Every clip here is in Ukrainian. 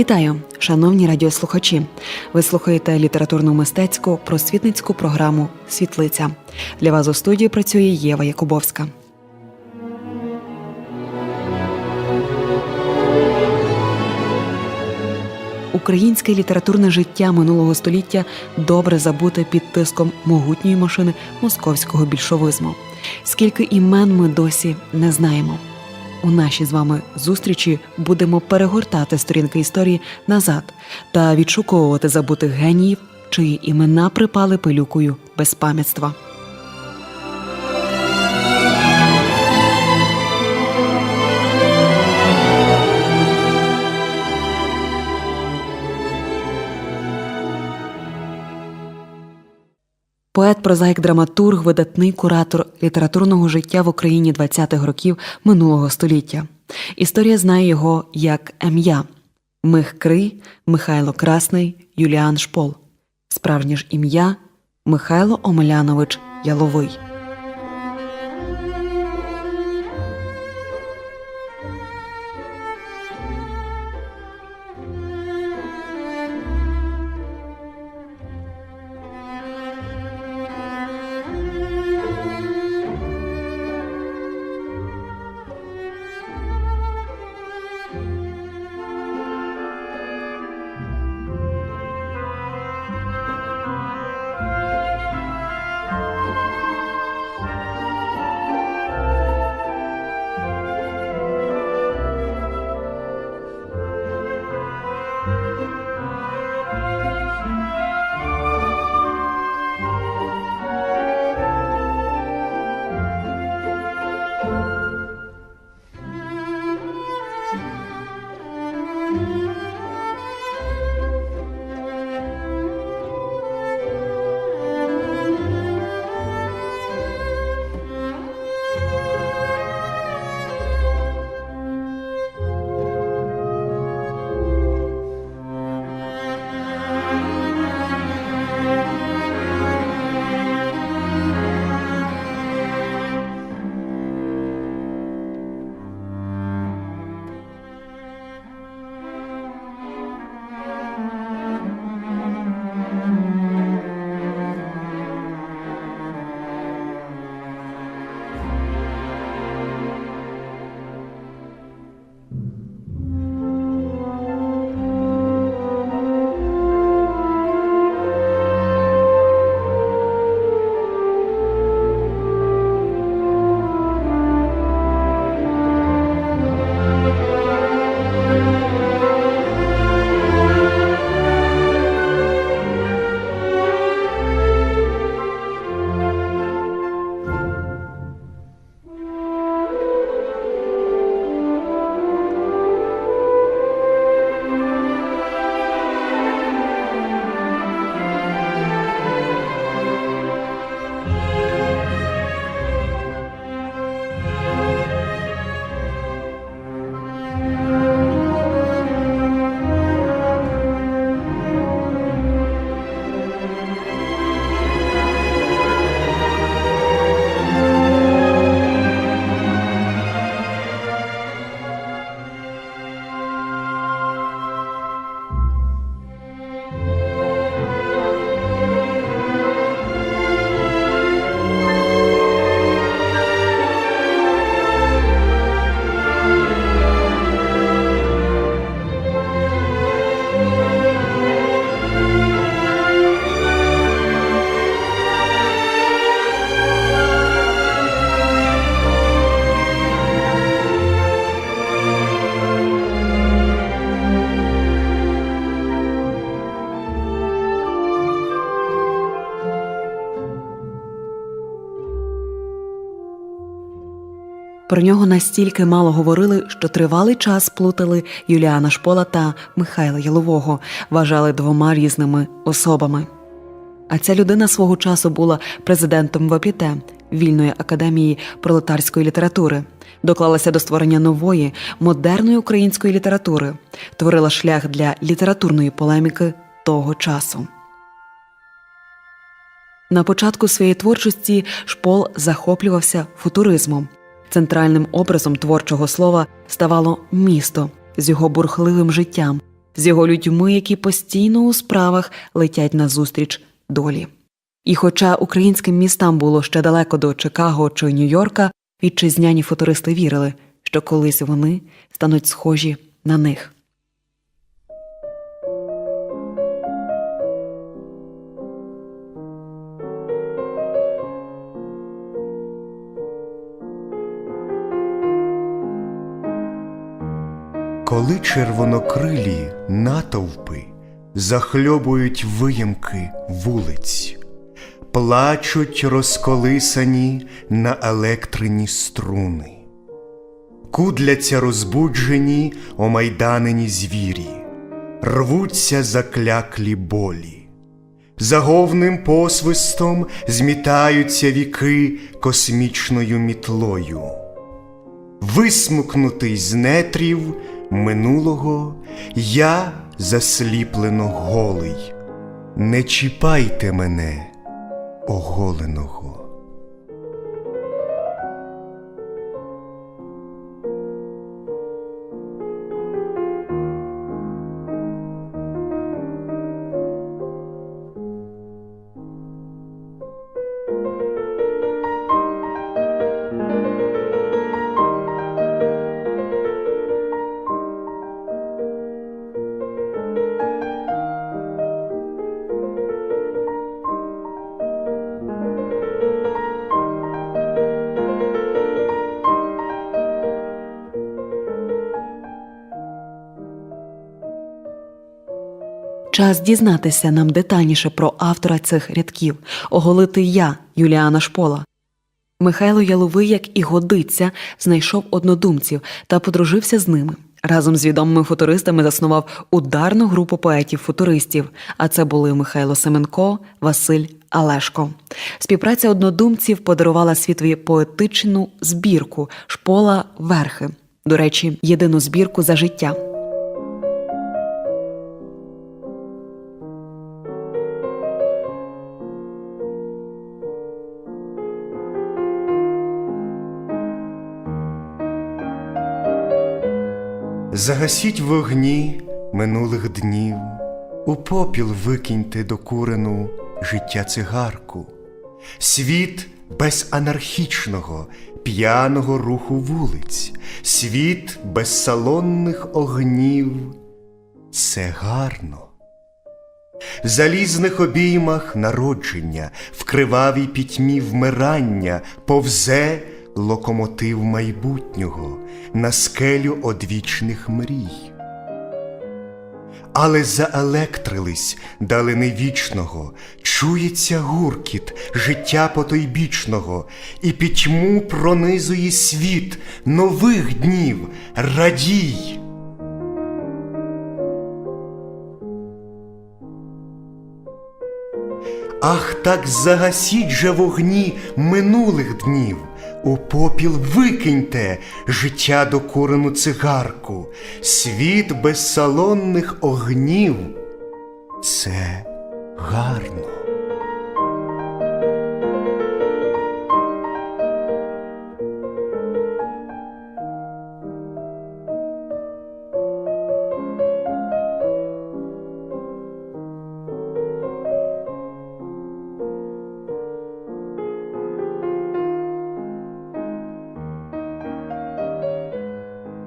Вітаю, шановні радіослухачі. Ви слухаєте літературну мистецьку просвітницьку програму Світлиця. Для вас у студії працює Єва Якубовська. Українське літературне життя минулого століття добре забуте під тиском могутньої машини московського більшовизму. Скільки імен ми досі не знаємо. У нашій з вами зустрічі будемо перегортати сторінки історії назад та відшуковувати забутих геніїв, чиї імена припали пилюкою безпам'ятства. Поет, прозаїк, драматург, видатний куратор літературного життя в Україні 20-х років минулого століття. Історія знає його як Ем'я Мих Крий, Михайло Красний, Юліан Шпол. Справжнє ж ім'я Михайло Омелянович Яловий. Про нього настільки мало говорили, що тривалий час плутали Юліана Шпола та Михайла Ялового, вважали двома різними особами. А ця людина свого часу була президентом ВПТ вільної академії пролетарської літератури, доклалася до створення нової модерної української літератури, творила шлях для літературної полеміки того часу. На початку своєї творчості Шпол захоплювався футуризмом. Центральним образом творчого слова ставало місто з його бурхливим життям, з його людьми, які постійно у справах летять назустріч долі. І хоча українським містам було ще далеко до Чикаго чи Нью-Йорка, вітчизняні футуристи вірили, що колись вони стануть схожі на них. Коли червонокрилі натовпи захльобують виямки вулиць, плачуть розколисані на електрині струни, кудляться розбуджені омайданені звірі, рвуться закляклі болі, заговним посвистом змітаються віки космічною мітлою. Висмукнутий з нетрів минулого, я засліплено голий. Не чіпайте мене, оголеного. Час дізнатися нам детальніше про автора цих рядків, оголити я, Юліана Шпола. Михайло Яловий, як і годиться, знайшов однодумців та подружився з ними. Разом з відомими футуристами заснував ударну групу поетів-футуристів, а це були Михайло Семенко, Василь Алешко. Співпраця однодумців подарувала світові поетичну збірку Шпола Верхи. До речі, єдину збірку за життя. Загасіть вогні минулих днів, у попіл викиньте докурену життя цигарку, світ без анархічного, п'яного руху вулиць, світ без салонних огнів. Це гарно. В залізних обіймах народження, в кривавій пітьмі вмирання повзе локомотив майбутнього на скелю одвічних мрій. Але заелектрились далини вічного, чується гуркіт життя потойбічного, і пітьму пронизує світ нових днів, радій. Ах, так загасіть же вогні минулих днів, у попіл викиньте життя докурену цигарку, світ без салонних огнів. Це гарно.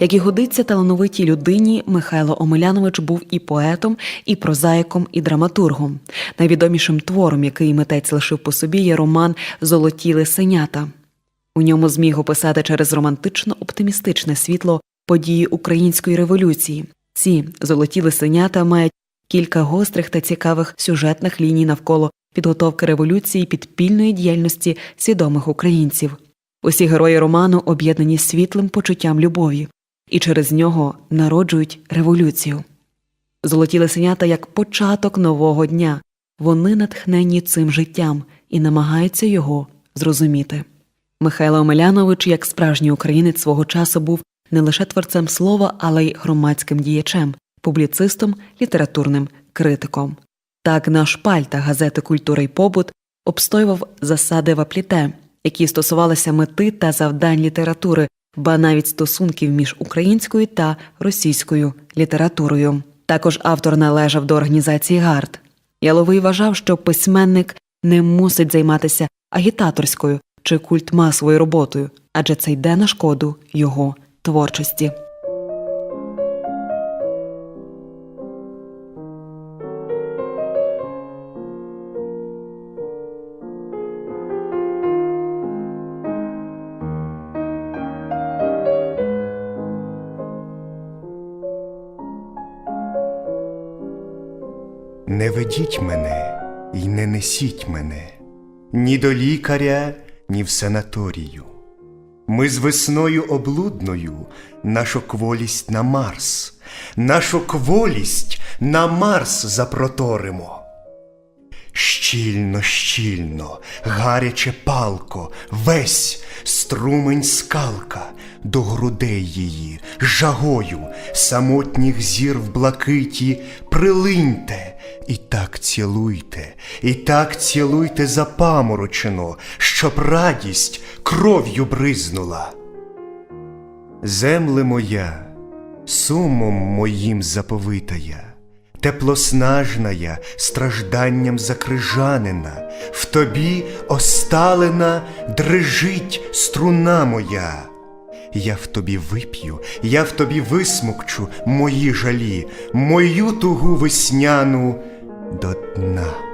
Як і годиться талановитій людині, Михайло Омелянович був і поетом, і прозаїком, і драматургом. Найвідомішим твором, який митець лишив по собі, є роман Золоті лисенята. У ньому зміг описати через романтично оптимістичне світло події української революції. Ці золоті лисенята мають кілька гострих та цікавих сюжетних ліній навколо підготовки революції підпільної діяльності свідомих українців. Усі герої роману об'єднані світлим почуттям любові, і через нього народжують революцію. Золоті лисенята як початок нового дня. Вони натхнені цим життям і намагаються його зрозуміти. Михайло Омелянович, як справжній українець свого часу, був не лише творцем слова, але й громадським діячем, публіцистом, літературним критиком. Так на шпальтах газети Культура і побут обстоював засади вапліте, які стосувалися мети та завдань літератури, ба навіть стосунків між українською та російською літературою. Також автор належав до організації ГАРД. Яловий вважав, що письменник не мусить займатися агітаторською чи культмасовою роботою, адже це йде на шкоду його творчості. Ведіть мене і не несіть мене ні до лікаря, ні в санаторію. Ми з весною облудною нашу кволість на Марс, нашу кволість на Марс запроторимо. Щільно, щільно, гаряче палко, весь струмень скалка до грудей її, жагою, самотніх зір в блакиті, прилиньте, і так цілуйте, і так цілуйте запаморочено, щоб радість кров'ю бризнула. Земле моя, сумом моїм заповитая, теплоснажная, стражданням закрижанена, в тобі осталена дрижить струна моя. Я в тобі вип'ю, я в тобі висмокчу мої жалі, мою тугу весняну до дна.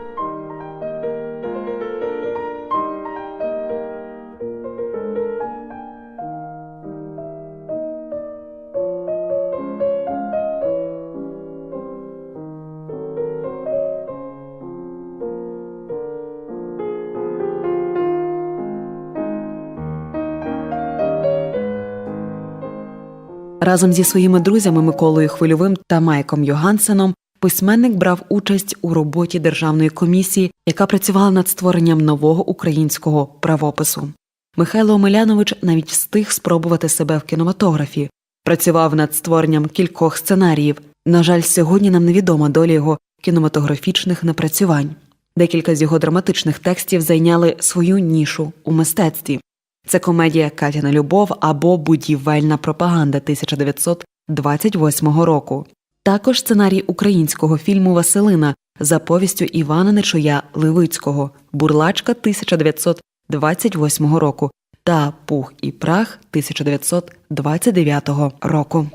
Разом зі своїми друзями Миколою Хвильовим та Майком Йогансеном письменник брав участь у роботі державної комісії, яка працювала над створенням нового українського правопису. Михайло Омелянович навіть встиг спробувати себе в кінематографі, працював над створенням кількох сценаріїв. На жаль, сьогодні нам невідома доля його кінематографічних напрацювань. Декілька з його драматичних текстів зайняли свою нішу у мистецтві. Це комедія Катяна Любов або Будівельна пропаганда 1928 року. Також сценарій українського фільму Василина за повістю Івана Нечуя Левицького Бурлачка 1928 року та Пух і прах 1929 року.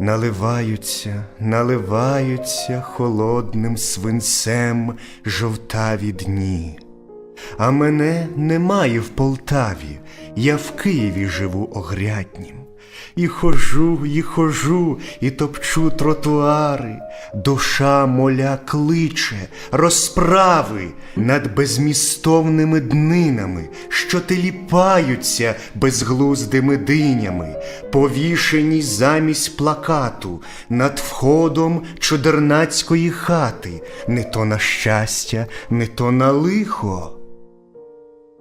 Наливаються, наливаються холодним свинцем жовтаві дні. А мене немає в Полтаві, я в Києві живу огряднім. І хожу, і хожу, і топчу тротуари, душа моля кличе, розправи над безмістовними днинами, що теліпаються безглуздими динями, повішені замість плакату над входом чудернацької хати, не то на щастя, не то на лихо.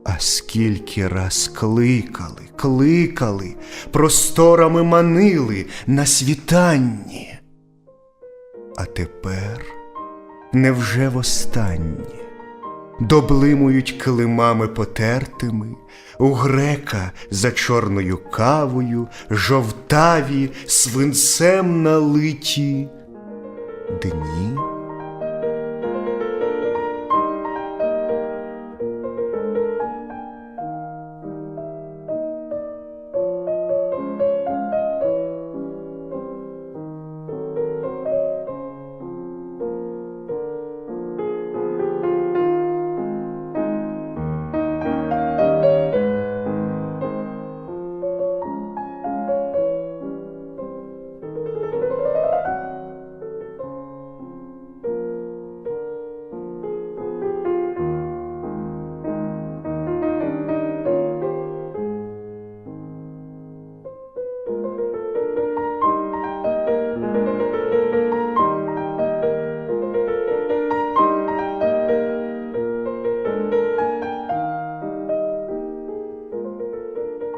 А скільки раз кликали, кликали, просторами манили на світанні. А тепер невже востаннє доблимують килимами потертими, у грека за чорною кавою, жовтаві, свинцем налиті дні?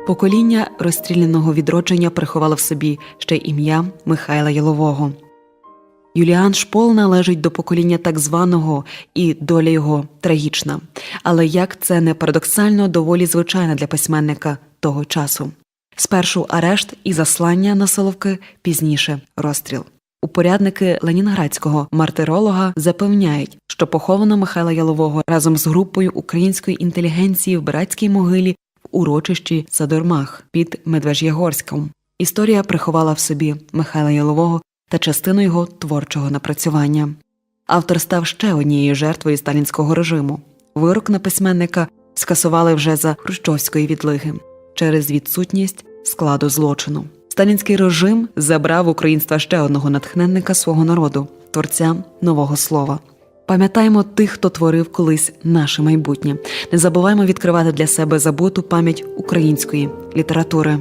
Покоління розстріляного відродження приховало в собі ще ім'я Михайла Ялового. Юліан Шпол належить до покоління так званого, і доля його трагічна. Але як це не парадоксально, доволі звичайна для письменника того часу. Спершу арешт і заслання на Соловки, пізніше розстріл. Упорядники ленінградського мартиролога запевняють, що поховано Михайла Ялового разом з групою української інтелігенції в братській могилі урочищі Садормах під Медвеж'ягорськом. Історія приховала в собі Михайла Ялового та частину його творчого напрацювання. Автор став ще однією жертвою сталінського режиму. Вирок на письменника скасували вже за хрущовської відлиги через відсутність складу злочину. Сталінський режим забрав українства ще одного натхненника свого народу, творця нового слова. Пам'ятаємо тих, хто творив колись наше майбутнє. Не забуваємо відкривати для себе забуту пам'ять української літератури.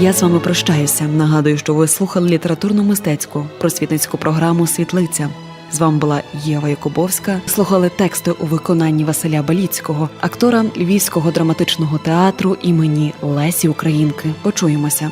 Я з вами прощаюся. Нагадую, що ви слухали літературно-мистецьку просвітницьку програму Світлиця. З вами була Єва Якубовська. Слухали тексти у виконанні Василя Баліцького, актора Львівського драматичного театру імені Лесі Українки. Почуємося.